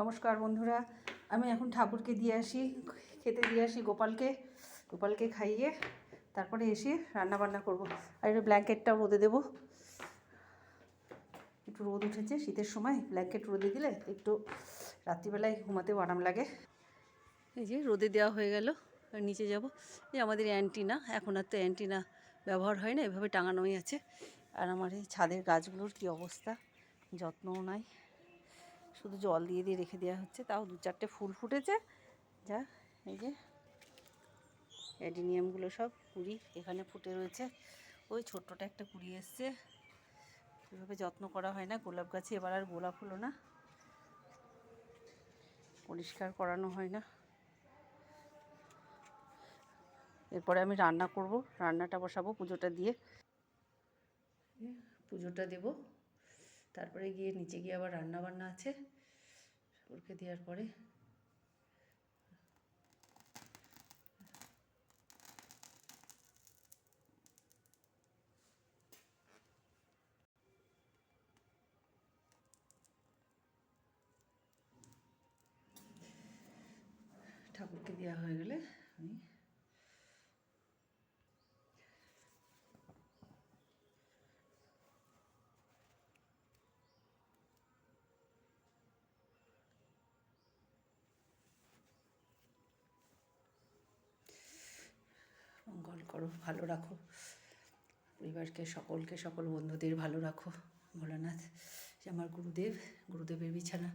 নমস্কার বন্ধুরা, আমি এখন ঠাকুরকে দিয়ে আসি, খেতে দিয়ে আসি গোপালকে গোপালকে খাইয়ে তারপরে এসে রান্না বান্না করব। আর একটু ব্ল্যাঙ্কেটটাও রোদে দেবো। একটু রোদ উঠেছে, শীতের সময় ব্ল্যাঙ্কেট রোদে দিলে একটু রাত্রিবেলায় ঘুমাতেও আরাম লাগে। এই যে রোদে দেওয়া হয়ে গেল নিচে যাব। এই আমাদের অ্যান্টিনা, এখন আর তো অ্যান্টিনা ব্যবহার হয় না, এভাবে টাঙানোই আছে। আর আমার এই ছাদের গাছগুলোর কি অবস্থা, যত্নও নাই। শুধু জল দিয়ে দিয়ে রেখে দেওয়া হচ্ছে। তাও দু চারটে ফুল ফুটেছে। যা, এই যে অ্যাডিনিয়ামগুলো সব কুড়ি এখানে ফুটে রয়েছে। ওই ছোট্টটা একটা কুড়ি এসছে। এভাবে যত্ন করা হয় না। গোলাপ গাছে এবার আর গোলাপ হলো না। পরিষ্কার করানো হয় না। এরপরে আমি রান্না করব। রান্নাটা বসাবো পুজোটা দিয়ে। পুজোটা দেব। তারপরে গিয়ে নিচে গিয়ে আবার রান্না বান্না আছে। ঠাকুরকে দেওয়ার পরে। ঠাকুরকে দেওয়া হয়ে গেলে আমি মঙ্গল করো, ভালো রাখো। পরিবারকে সকলকে, সকল বন্ধুদের ভালো রাখো। ভোলানাথ যে আমার গুরুদেব, গুরুদেবের বিছানা।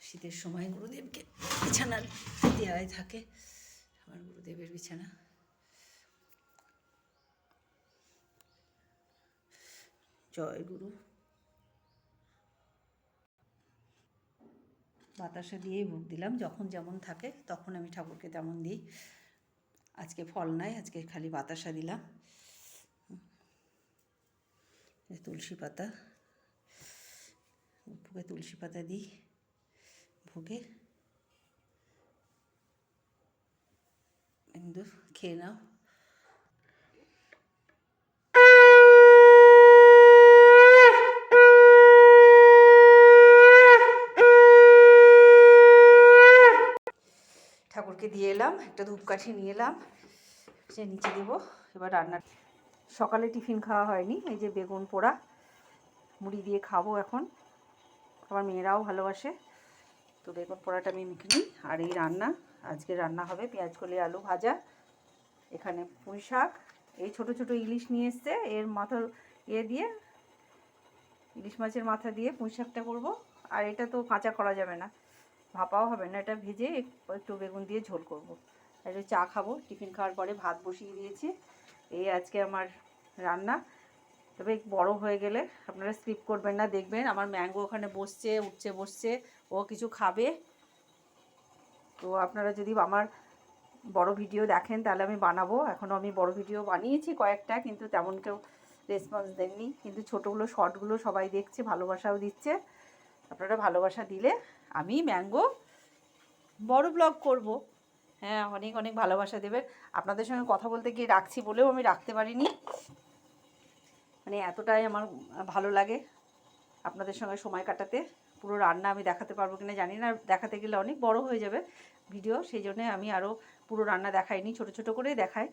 শীতের সময় গুরুদেবকে বিছানা দেওয়াই থাকে আমার গুরুদেবের বিছানা। জয় গুরু। বাতাসা দিয়েই ভোগ দিলাম, যখন যেমন থাকে, তখন আমি ঠাকুরকে তেমন দিই। আজকে ফল নাই, আজকে খালি বাতাসা দিলাম। তুলসী পাতা। ভোগে তুলসী পাতা দিই, ভোগে। খেয়ে নাও ঠাকুরকে দিয়ে এলাম, একটা ধূপকাঠি নিয়ে এলাম, সে নিচে দেব, এবার রান্না। সকালে টিফিন খাওয়া হয়নি, এই যে বেগুন পোড়া, মুড়ি দিয়ে খাব এখন। আমার মেয়েরাও ভালোবাসে, তো বেগুন পোড়াটা আমি মেখে আর এই রান্না, আজকে রান্না হবে পেঁয়াজ কলি আলু ভাজা, এখানে পুঁই শাক। এই ছোট ছোট ইলিশ নিয়ে এসছে, এর মাথা ইয়ে দিয়ে, ইলিশ মাছের মাথা দিয়ে পুঁই শাকটা করব, আর এটা তো কাঁচা করা যাবে না। ভাপাও হবে না, এটা ভেজে একটু বেগুন দিয়ে ঝোল করব। একটু চা খাব, টিফিন খাওয়ার পরে ভাত বসিয়ে দিয়েছি। এই আজকে আমার রান্না। তবে বড় হয়ে গেলে আপনারা স্কিপ করবেন না, দেখবেন আমার ম্যাঙ্গো ওখানে বসছে উঠছে বসছে, ও কিছু খাবে। তো আপনারা যদি আমার বড় ভিডিও দেখেন, তাহলে আমি বানাবো। এখনও আমি বড় ভিডিও বানিয়েছি কয়েকটা, কিন্তু তেমন কেউ রেসপন্স দেননি। কিন্তু ছোটোগুলো, শর্টগুলো সবাই দেখছে, ভালোবাসাও দিচ্ছে। আপনারা ভালোবাসা দিলে আমি ম্যাঙ্গো বড় ব্লগ করব। হ্যাঁ অনেক অনেক ভালোবাসা দেবেন আপনাদের সঙ্গে কথা বলতে গিয়ে রাখছি বলেও আমি রাখতে পারিনি। মানে এতটাই আমার ভালো লাগে আপনাদের সঙ্গে সময় কাটাতে। পুরো রান্না আমি দেখাতে পারব কিনা জানি না। দেখাতে গেলে অনেক বড় হয়ে যাবে ভিডিও সেই জন্যে আমি আরও পুরো রান্না দেখাইনি, ছোট ছোট করেই দেখাই।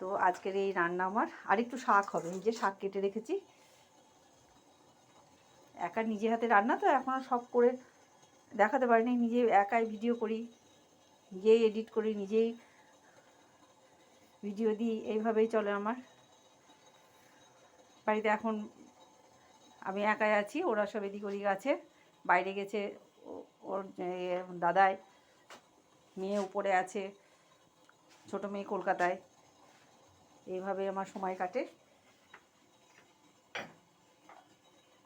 তো আজকের এই রান্না আমার। আরেকটু শাক হবে যে শাক কেটে রেখেছি। একা নিজে হাতে রান্না তো এখনও সব করে দেখাতে পারি পারিনি, নিজে একাই ভিডিও করি, নিজেই এডিট করি, নিজেই ভিডিও দিই, এইভাবেই চলে আমার। বাড়িতে এখন আমি একাই আছি, ওরা সব এদিক ওদিক আছে। বাইরে গেছে ওর দাদাই, মেয়ে উপরে আছে, ছোটো মেয়ে কলকাতায়। এইভাবে আমার সময় কাটে।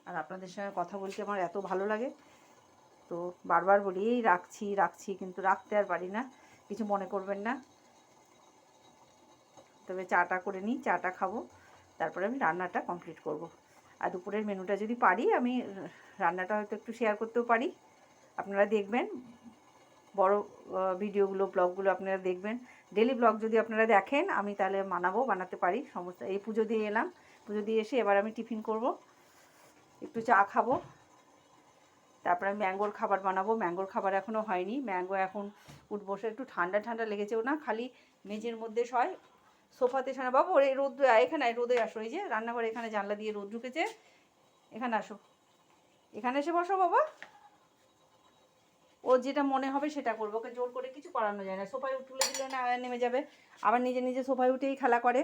আর আপনাদের সঙ্গে কথা বলতে আমার এত ভালো লাগে। তো বারবার বলি, এই রাখছি রাখছি, কিন্তু রাখতে আর পারি না। কিছু মনে করবেন না। তবে চাটা করে নিই, চাটা খাব, তারপরে আমি রান্নাটা কমপ্লিট করব। আর দুপুরের মেনুটা যদি পারি, আমি রান্নাটা হয়তো একটু শেয়ার করতেও পারি। আপনারা দেখবেন, বড় ভিডিওগুলো, ব্লগগুলো আপনারা দেখবেন। ডেলি ব্লগ যদি আপনারা দেখেন, আমি তাহলে মানাবো বানাতে পারি। সমস্ত, এই পুজো দিয়ে এলাম। পুজো দিয়ে এসে এবার আমি টিফিন করব। একটু চা খাব। তারপরে ম্যাঙ্গোর খাবার বানাবো। ম্যাঙ্গোর খাবার এখনও হয়নি। ম্যাঙ্গো এখন উঠ বসে একটু ঠান্ডা ঠান্ডা লেগেছেও না, খালি মেঝের মধ্যে শয়। সোফাতে শোনা বাবু, ওর রোদ এখানে রোদে আসো। এই যে রান্নাঘরে এখানে জানলা দিয়ে রোদ ঢুকেছে। এখানে আসো। এখানে এসে বসো বাবা। ও যেটা মনে হবে সেটা করব। ওকে জোর করে কিছু করানো যায় না। সোফায় তুলে দিলে না, নেমে যাবে। আবার নিজে নিজে সোফায় উঠেই খেলা করে।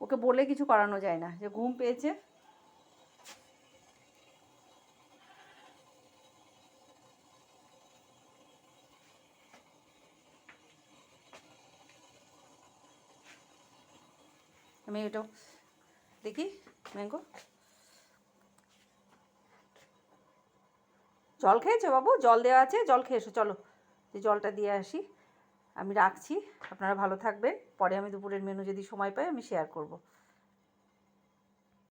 ওকে বলে কিছু করানো যায় না। যে ঘুম পেয়েছে। আমি এটাও দেখি, ম্যাঙ্গো। জল খেয়েছো বাবু? জল দেওয়া আছে, জল খেয়ে এসো চলো। যে জলটা দিয়ে আসি, আমি রাখছি, আপনারা ভালো থাকবেন। পরে আমি দুপুরের মেনু যদি সময় পাই, আমি শেয়ার করব।